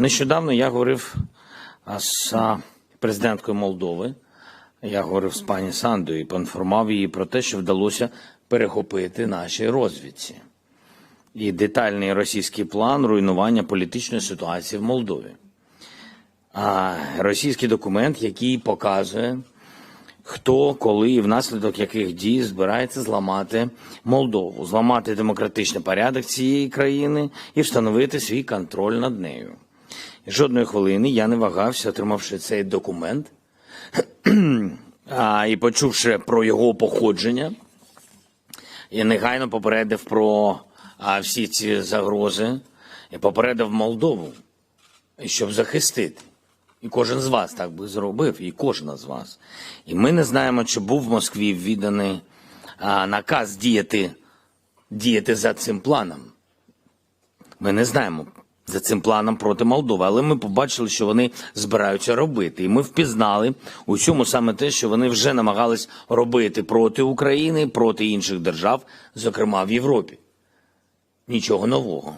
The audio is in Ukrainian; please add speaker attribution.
Speaker 1: Нещодавно я говорив з президенткою Молдови. Я говорив з пані Сандою і поінформував її про те, що вдалося перехопити нашій розвідці. І детальний російський план руйнування політичної ситуації в Молдові. А російський документ, який показує, хто, коли і внаслідок яких дій збирається зламати Молдову, зламати демократичний порядок цієї країни і встановити свій контроль над нею. І жодної хвилини я не вагався, отримавши цей документ а, і почувши про його походження, я негайно попередив про а, всі ці загрози і попередив Молдову, щоб захистити. І кожен з вас так би зробив, і кожна з вас. І ми не знаємо, чи був в Москві відданий а, наказ діяти, діяти за цим планом. Ми не знаємо за цим планом проти Молдови, але ми побачили, що вони збираються робити. І ми впізнали у цьому саме те, що вони вже намагались робити проти України, проти інших держав, зокрема в Європі. Нічого нового.